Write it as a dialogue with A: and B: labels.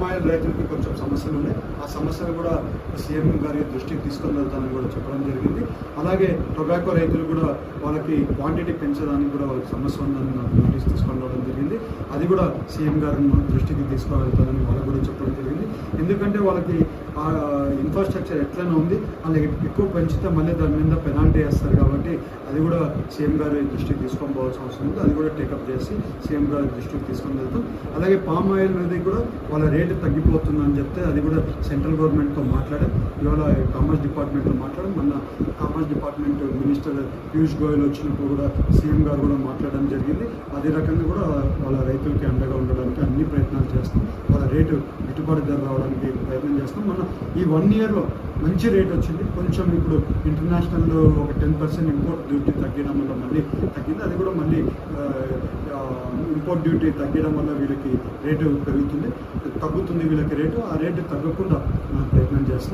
A: Palm oil రైతులకి కొంచెం సమస్యలు ఉన్నాయి. ఆ సమస్యలు కూడా సీఎం గారి దృష్టికి తీసుకొని వెళ్తానని కూడా చెప్పడం జరిగింది. అలాగే టొబాకో రైతులు కూడా వాళ్ళకి క్వాంటిటీ పెంచడానికి కూడా వాళ్ళకి సమస్య ఉందని నాకు నోటీస్ తీసుకొని రావడం జరిగింది. అది కూడా సీఎం గారిని దృష్టికి తీసుకుని వెళ్తానని వాళ్ళకు కూడా చెప్పడం ఎందుకంటే వాళ్ళకి ఆ ఇన్ఫ్రాస్ట్రక్చర్ ఎట్లనే ఉంది అలాగే ఎక్కువ పెంచితే మళ్ళీ దాని మీద పెనాల్టీ వేస్తారు కాబట్టి అది కూడా సీఎం గారి దృష్టికి తీసుకొని పోవాల్సిన అవసరం ఉంది. అది కూడా టేకప్ చేసి సీఎం గారి దృష్టికి తీసుకొని వెళ్తాం. అలాగే పామ్ ఆయిల్ మీద కూడా వాళ్ళ రేటు తగ్గిపోతుందని చెప్తే అది కూడా సెంట్రల్ గవర్నమెంట్తో మాట్లాడాం. ఇవాళ కామర్స్ డిపార్ట్మెంట్తో మాట్లాడడం మన commerce department minister Piyush Goyal వచ్చినప్పుడు కూడా సీఎం గారు కూడా మాట్లాడడం జరిగింది. అదే రకంగా కూడా వాళ్ళ రైతులకి అండగా ఉండడానికి అన్ని ప్రయత్నాలు చేస్తాం. రేటు గిట్టుబాటు ధర రావడానికి ప్రయత్నం చేస్తాం. మన ఈ వన్ ఇయర్లో మంచి రేట్ వచ్చింది. కొంచెం ఇప్పుడు ఇంటర్నేషనల్ ఒక టెన్ పర్సెంట్ ఇంపోర్ట్ డ్యూటీ తగ్గడం వల్ల మళ్ళీ తగ్గింది. అది కూడా మళ్ళీ ఇంపోర్ట్ డ్యూటీ తగ్గడం వల్ల వీళ్ళకి రేటు పెరుగుతుంది. తగ్గుతుంది వీళ్ళకి రేటు. ఆ రేటు తగ్గకుండా మనం ప్రయత్నం చేస్తాం.